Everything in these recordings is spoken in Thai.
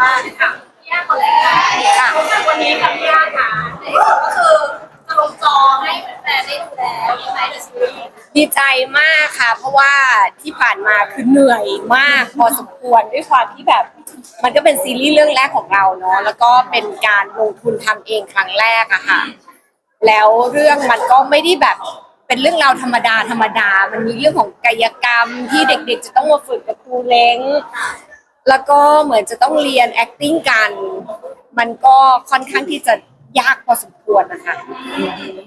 อ่าค่ะพี่ย่าคนแรกค่ะวันนี้กับพี่ย่าค่ะก็คือจะลงจอให้แฟนๆได้ดูแล้วยังไงเดอะซีรีส์ดีใจมากค่ะ เพราะว่าที่ผ่านมาคือเหนื่อยมากพอสมควรด้วยความที่แบบ มันก็เป็นซีรีส์เรื่องแรกของเราเนาะแล้วก็เป็นการลงทุนทำเองครั้งแรกอะค่ะ แล้วเรื่องมันก็ไม่ได้แบบเป็นเรื่องราวธรรมดาธรรมดา มันมีเรื่องของกายกรรมที่เด็กๆ จะต้องมาฝึกกับครูเล้ง แล้วก็เหมือนจะต้องเรียน acting กัน มันก็ค่อนข้างที่จะยากพอสมควรนะคะ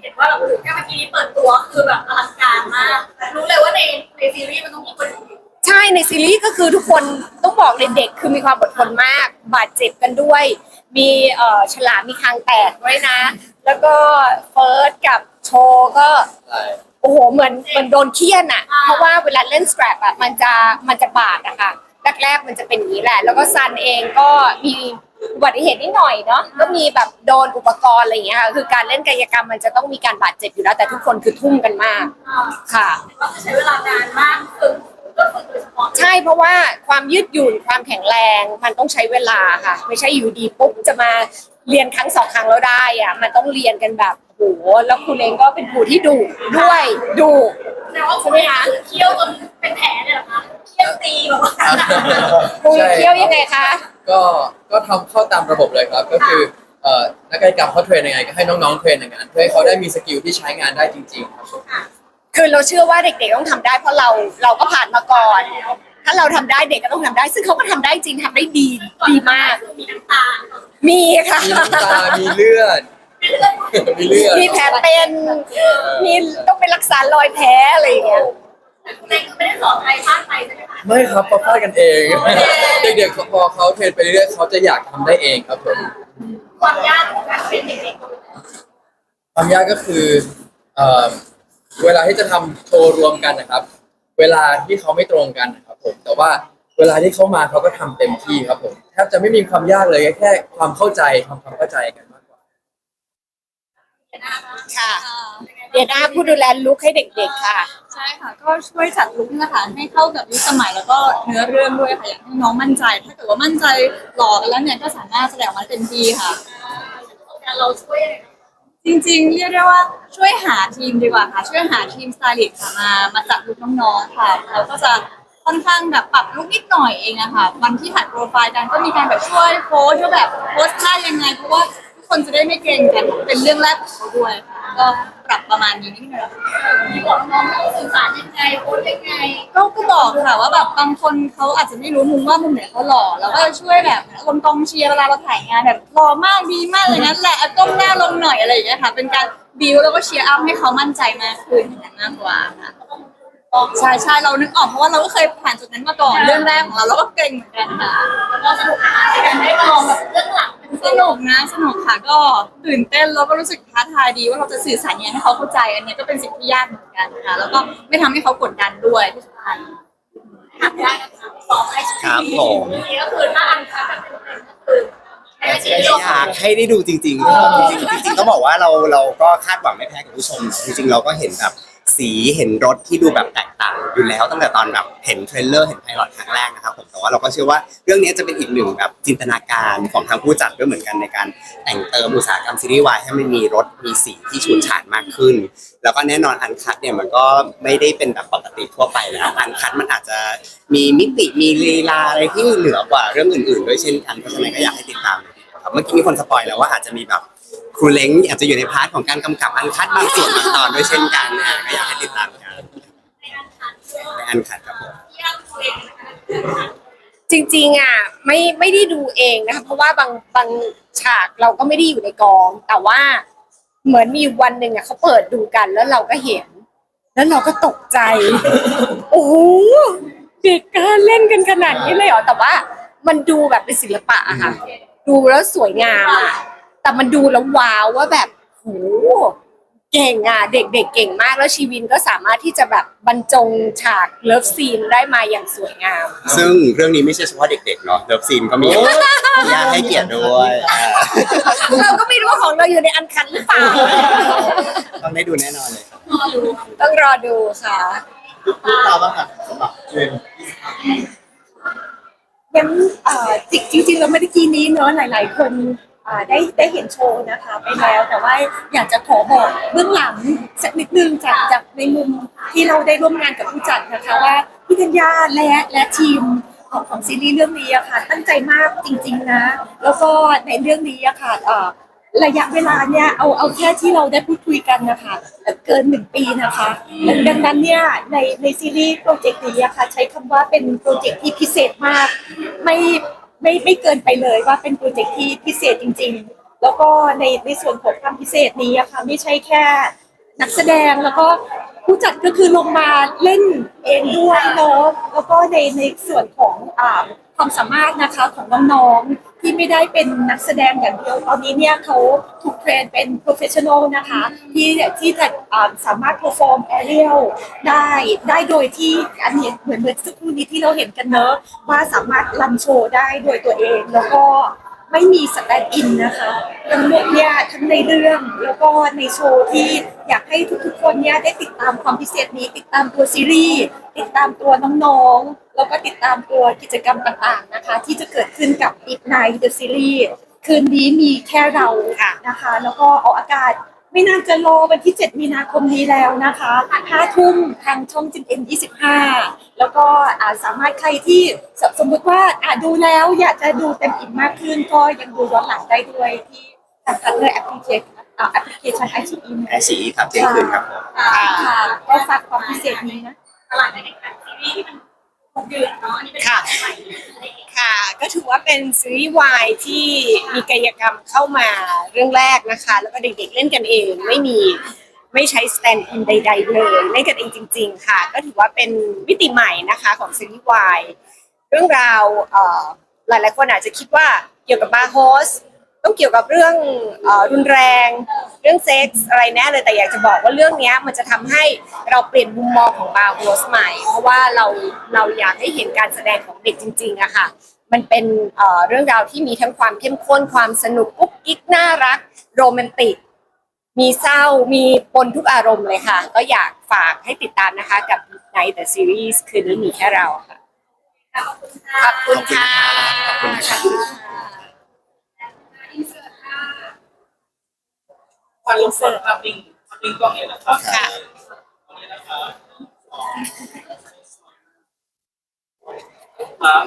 เห็นว่าเราถึงแค่เมื่อกี้เปิดตัวคือแบบอลังการมากรู้เลยว่าในในซีรีส์มันต้องมีคนอื่นใช่ในซีรีส์ก็คือทุกคนต้องบอกเลยเด็กคือมีความอดทนมาก บาดเจ็บกันด้วย มีเอ่อฉลามมีคางแตกด้วยนะ แล้วก็เฟิร์สกับโชว์ก็ใช่โอ้โหเหมือนเหมือนโดนเคี่ยนอะเพราะว่าเวลาเล่นส c ครปอะมันจะมันจะบาดอะค่ะ แรกๆมันจะเป็นอย่างนี้แหละ แล้วก็ซันเองก็มีอุบัติเหตุนิดหน่อยเนาะก็มีแบบโดนอุปกรณ์อะไรอย่างเงี้ยค่ะคือการเล่นกายกรรมมันจะต้องมีการบาดเจ็บอยู่แล้ว แต่ทุกคนคือทุ่มกันมากอ่าค่ะ ก็จะใช้เวลานานมากฝึกก็ฝึกโดยเฉพาะใช่เพราะว่าความยืดหยุ่นความแข็งแรงมันต้องใช้เวลาค่ะ ไม่ใช่อยู่ดีปุ๊บจะมาเรียนครั้งสองครั้งแล้วได้อะมันต้องเรียนกันแบบโหแล้วครูเล้งก็เป็นครูที่ดุด้วยดุแต่ว่าคุณไม่คะเคี่ยวจน แบบว่าครูเที่ยวยังไงคะ ก็ก็ทำเข้าตามระบบเลยครับ ก็คือเอ่อนักกายกรรมเขาเทรนยังไงก็ให้น้องๆเทรนอย่างนั้นเพื่อให้เขาได้มีสกิลที่ใช้งานได้จริงๆครับผมคือเราเชื่อว่าเด็กๆต้องทำได้เพราะเราเราก็ผ่านมาก่อน ถ้าเราทำได้เด็กก็ต้องทำได้ ซึ่งเขาก็ทำได้จริงทำได้ดีดีมาก มีน้ำตามีค่ะ มีน้ำตามีเลือด มีเลือดมีแผลเป็น มีต้องไปรักษารอยแผลอะไรอย่างเงี้ย สอนใครพลาดไปใช่ไหมคะ ไม่ครับเขาฟาดกันเองเด็กๆพอเขาเทรนไปเรื่อยๆเขาจะอยากทำได้เองครับผมความยากของการเป็นเด็กความยากก็คือเอ่อเวลาที่จะทำโชว์รวมกันนะครับ เวลาที่เขาไม่ตรงกันนะครับผมแต่ว่าเวลาที่เขามาเขาก็ทำเต็มที่ครับผมแทบจะไม่มีความยากเลยแค่ความเข้าใจทำความเข้าใจกันมากกว่าๆนะคะค่ะ เดียนาผู้ดูแลลุกให้เด็กๆค่ะ ใช่ค่ะ ก็ช่วยจัดลุคนะคะให้เข้ากับยุคสมัยแล้วก็เนื้อเรื่องด้วยค่ะอยากให้น้องมั่นใจ ถ้าเกิดว่ามั่นใจหล่อกันแล้วเนี่ยก็สามารถแสดงออกมาเต็มที่ค่ะการเราช่วยจริงๆ เรียกได้ว่าช่วยหาทีมดีกว่าค่ะ ช่วยหาทีมสไตลิสต์ค่ะมามาจัดลุคน้องๆค่ะเราก็จะค่อนข้างแบบปรับลุคนิดหน่อยเองอะค่ะวันที่ถ่ายโปรไฟล์กันก็มีการแบบช่วยโพสต์ว่าแบบโพสต์ท่ายังไงเพราะว่าทุก คนจะได้ไม่เกรงกันเป็นเรื่องแรกของเขาด้วยค่ะก็ปรับประมาณนี้นิดหน่อยมีบอกน้องสื่อสารยังไงโพสยังไงก็ก็บอกค่ะว่าแบบบางคนเขาอาจจะไม่รู้มุมว่ามุมไหนเขาหล่อแล้วก็ช่วยแบบลงกองเชียร์เวลาเราถ่ายงานแบบหล่อมากดีมากเลยนั้นแหละก้มหน้าลงหน่อยอะไรอย่างเงี้ยค่ะ เป็นการบิวแล้วก็เชียร์อัพให้เขามั่นใจมากขึ้นอย่างนั้นมากกว่าค่ะ ใช่ใช่เรานึกออกเพราะว่าเราก็เคยผ่านจุดนั้นมาก่อน เรื่องแรกของเราเราก็เก่งเหมือนกันค่ะแล้วก็สนุกสนานในการได้ลองแบบเรื่องหลังเป็นสนุกนะสนุกค่ะก็ตื่นเต้นแล้วก็รู้สึกท้าทายดีว่าเราจะสื่อสารยังไงให้เขาเข้าใจอันเนี้ยก็เป็นสิ่งที่ยากเหมือนกันค่ะแล้วก็ไม่ทำให้เขากดดันด้วยที่สำคัญหักได้นะคะต่อไปครับผม นี่ก็คือถ้าอันคัดแบบเป็นๆก็คือให้ได้ชี้ชมอยากให้ได้ดูจริงๆครับจริงๆจริงๆต้องบอกว่าเราเราก็คาดหวังไม่แพ้กับผู้ชม จริงๆ เราก็เห็นแบบ สีเห็นรถที่ดูแบบแตกต่างอยู่แล้วตั้งแต่ตอนแบบเห็นเทรลเลอร์เห็นไพลอตครั้งแรกนะครับผมแต่ว่าเราก็เชื่อว่าเรื่องนี้จะเป็นอีกหนึ่งแบบจินตนาการของทางผู้จัดด้วยเหมือนกันในการแต่งเติมอุตสาหกรรมซีรีส์วายให้มันมีรถมีสีที่ฉูดฉาดมากขึ้น แล้วก็แน่นอนอันคัดเนี่ยมันก็ไม่ได้เป็นแบบปกติทั่วไปแล้วอันคัดมันอาจจะมีมิติมีลีลาอะไรที่เหนือกว่าเรื่องอื่นๆด้วยเช่นกันเพราะฉะนั้นก็อยากให้ติดตามเลยทีเดียวครับเมื่อกี้มีคนสปอยแล้วว่าอาจจะมีแบบ ครูเล้งอาจจะอยู่ในพาร์ทของการกำกับอันคัดบางส่วนบางตอนด้วยเช่นกันนะก็อยากให้ติดตามกันในอันคัดเชื่อในอันคัดครับผมที่เราตัวเองนะคะจริงๆอะไม่ไม่ได้ดูเองนะคะเพราะว่าบางบางฉากเราก็ไม่ได้อยู่ในกอง แต่ว่าเหมือนมีวันหนึ่งอะเขาเปิดดูกันแล้วเราก็เห็น แล้วเราก็ตกใจ โอ้โหเด็กกล้าเล่นกันขนาดนี้เลยเหรอแต่ว่ามันดูแบบเป็นศิลปะอะค่ะ ดูแล้วสวยงามอะ แต่มันดูแล้วว้าวว่าแบบโหเก่งอะ เด็กๆเก่งมากแล้วชีวินก็สามารถที่จะแบบบรรจงฉากเลิฟซีนได้มาอย่างสวยงาม ซึ่งเรื่องนี้ไม่ใช่เฉพาะเด็กๆเนาะเลิฟซีนก็มีอยากให้เกียรติด้วยอ่าเราก็ไม่รู้ว่าของเราอยู่ในอันคันหรือเปล่าต้องได้ดูแน่นอนเลยครับต้องรอดูค่ะพูดตามบ้างค่ะสำหรับเทรนยังเอ่อจริงจริงๆแล้วเมื่อกี้นี้เนาะหลาย ๆ คน อ่าได้ได้เห็นโชว์นะคะไปแล้วแต่ว่าอยากจะขอบอกเบื้องหลังสักนิดนึงจากจากในมุมที่เราได้ร่วมงานกับผู้จัดนะคะว่าพี่ธัญญาและและทีมของของซีรีส์เรื่องนี้อะค่ะ ตั้งใจมากจริง ๆ นะ แล้วก็ในเรื่องนี้อะค่ะเอ่อระยะเวลาเนี่ยเอาเอาแค่ที่เราได้พูดคุยกันนะคะเกินหนึ่งปีนะคะดังนั้นเนี่ยในในซีรีส์โปรเจกต์นี้อะค่ะใช้คำว่าเป็นโปรเจกต์ที่พิเศษมาก ไม่ ไม่ไม่เกินไปเลยว่าเป็นโปรเจกต์ที่พิเศษจริง ๆ แล้วก็ในในส่วนของความพิเศษนี้อะค่ะไม่ใช่แค่นักแสดงแล้วก็ผู้จัดก็คือลงมาเล่นเองด้วยเนาะแล้วก็ในในส่วนของอ่าความสามารถนะคะของน้องๆ ที่ไม่ได้เป็นนักแสดงอย่างเดียวตอนนี้เนี่ยเขาถูกเทรนเป็น professional นะคะ ที่ที่จะอ่าสามารถ perform aerial ได้ได้โดยที่อันนี้เหมือนเหมือนสักครู่นี้ที่เราเห็นกันเนอะว่าสามารถรันโชว์ได้โดยตัวเองแล้วก็ไม่มีสแตนด์อินนะคะทั้งหมดเนี่ยทั้งในเรื่องแล้วก็ในโชว์ที่อยากให้ทุกๆคนเนี่ยได้ติดตามความพิเศษนี้ ติดตามตัวซีรีส์ติดตามตัวน้องๆ แล้วก็ติดตามตัวกิจกรรมต่างๆนะคะ ที่จะเกิดขึ้นกับ It Night The Series คืนนี้มีแค่เรานะคะ แล้วก็ออกอากาศไม่น่าจะรอวันที่ 7 มีนาคมนี้แล้วนะคะ5ทุ่มทางช่องจินเอ็น25 แล้วก็อ่าสามารถใครที่สสมมุติว่าอ่าดูแล้วอยากจะดูเต็มอิ่มมากขึ้น ก็ยังดูย้อนหลังได้ด้วยที่ทางพัฒน์แอปพลิเคชันอ่าแอปพลิเคชันไอชีอินแอชีครับเที่ยงคืนครับผมค่ะก็ฝากความพิเศษนี้นะตลาดในแข่งขันซีรีส์ที่มันคง เดือดเนาะอันนี้เป็นค่ะ ใหม่อะไรอย่างเงี้ยค่ะก็ถือว่าเป็นซีรีส์วายที่มีกายกรรมเข้ามาเรื่องแรกนะคะ แล้วก็เด็กๆเล่นกันเองไม่มีไม่ใช้สแตนด์อินใด ๆ เลยเล่นกันเองจริง ๆ ค่ะ ก็ถือว่าเป็นมิติใหม่นะคะของซีรีส์วายเรื่องราวเอ่อหลายๆคนอาจจะคิดว่าเกี่ยวกับบาร์โฮส ต้องเกี่ยวกับเรื่องเอ่อรุนแรง เรื่องเซ็กส์อะไรแน่เลยแต่อยากจะบอกว่าเรื่องเนี้ยมันจะทำให้เราเปลี่ยนมุมมองของบาร์โฮสใหม่ เพราะว่าเราเราอยากให้เห็นการแสดงของเด็กจริงๆอะค่ะมันเป็นเอ่อเรื่องราวที่มีทั้งความเข้มข้นความสนุกกุ๊กกิ๊กน่ารัก โรแมนติก มีเศร้ามีปนทุกอารมณ์เลยค่ะ ก็อยากฝากให้ติดตามนะคะกับ Night the Series คืนนี้มีแค่เราค่ะ ขอบคุณค่ะ ขอบคุณค่ะ ฟันลงเสิร์ฟครับลิงลิงกล้องเองนะครับค่ะตรงนี้นะครับครับ